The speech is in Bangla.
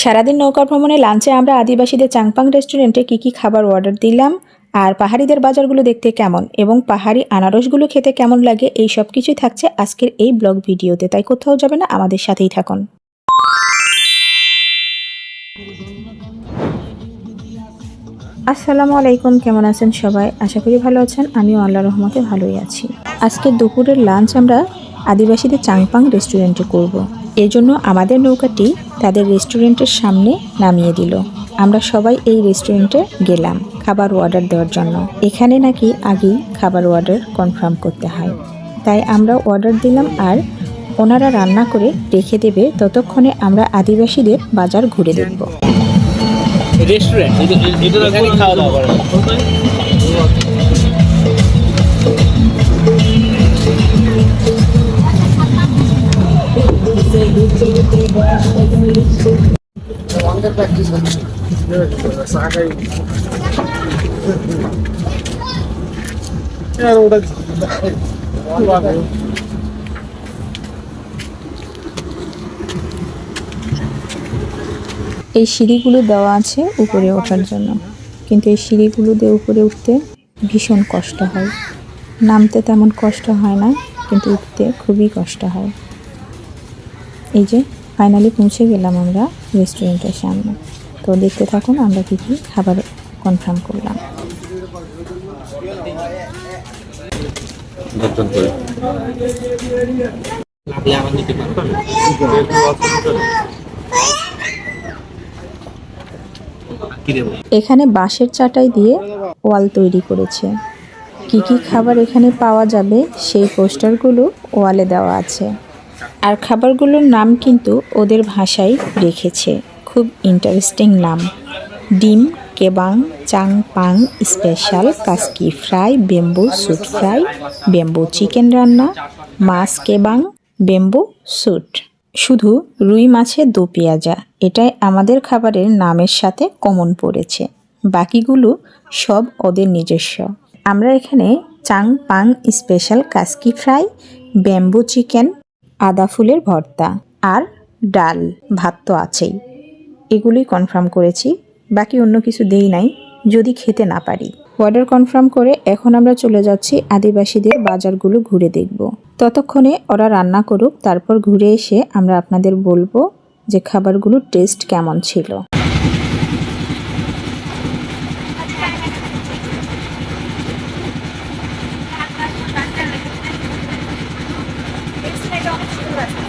সারাদিন নৌকা ভ্রমণে লাঞ্চে আমরা আদিবাসীদের চাংপাং রেস্টুরেন্টে কি কি খাবার অর্ডার দিলাম, আর পাহাড়িদের বাজারগুলো দেখতে কেমন এবং পাহাড়ি আনারসগুলো খেতে কেমন লাগে, এই সব কিছুই থাকছে আজকের এই ব্লগ ভিডিওতে। তাই কোথাও যাবে না, আমাদের সাথেই থাকুন। আসসালামু আলাইকুম, কেমন আছেন সবাই? আশা করি ভালো আছেন, আমিও আল্লাহ রহমতে ভালোই আছি। আজকে দুপুরের লাঞ্চ আমরা আদিবাসীদের চাংপাং রেস্টুরেন্টে করব। এর জন্য আমাদের নৌকাটি তাদের রেস্টুরেন্টের সামনে নামিয়ে দিল। আমরা সবাই এই রেস্টুরেন্টে গেলাম খাবার অর্ডার দেওয়ার জন্য। এখানে নাকি আগেই খাবার অর্ডার কনফার্ম করতে হয়। তাই আমরা অর্ডার দিলাম আর ওনারা রান্না করে রেখে দেবে। ততক্ষণে আমরা আদিবাসীদের বাজার ঘুরে দেখব। রেস্টুরেন্ট? এই সিঁড়িগুলো দেওয়া আছে উপরে ওঠার জন্য। কিন্তু এই সিঁড়িগুলো দিয়ে উপরে উঠতে ভীষণ কষ্ট হয়। নামতে তেমন কষ্ট হয় না, কিন্তু উঠতে খুবই কষ্ট হয়। এই যে ফাইনালি পৌঁছে গেলাম আমরা রেস্টুরেন্টের সামনে। তো দেখতে থাকুন আমরা কী কী খাবার কনফার্ম করলাম। এখানে বাঁশের চাটাই দিয়ে ওয়াল তৈরি করেছে। কি কি খাবার এখানে পাওয়া যাবে সেই পোস্টারগুলো ওয়ালে দেওয়া আছে। আর খাবারগুলোর নাম কিন্তু ওদের ভাষায় রেখেছে। খুব ইন্টারেস্টিং নাম। ডিম, কেবাং চাং পাং স্পেশাল কাস্কি fry, bamboo, sweet fry, bamboo chicken রান্না, মাছ কেবাং, বেম্বু, স্যুট। শুধু রুই মাছের দো পেঁয়াজা, এটাই আমাদের খাবারের নামের সাথে কমন পড়েছে। বাকিগুলো সব ওদের নিজস্ব। আমরা এখানে চাং পাং স্পেশাল কাস্কি ফ্রাই ব্যাম্বু চিকেন আদা ফুলের ভর্তা আর ডাল, ভাত তো আছেই। এগুলোই কনফার্ম করেছি, বাকি অন্য কিছু দেই নাই, যদি খেতে না পারি। অর্ডার কনফার্ম করে এখন আমরা চলে যাচ্ছি আদিবাসীদের বাজারগুলো ঘুরে দেখব। ততক্ষণে ওরা রান্না করুক, তারপর ঘুরে এসে আমরা আপনাদের বলব যে খাবারগুলোর টেস্ট কেমন ছিল। অনেক সুন্দর আসছে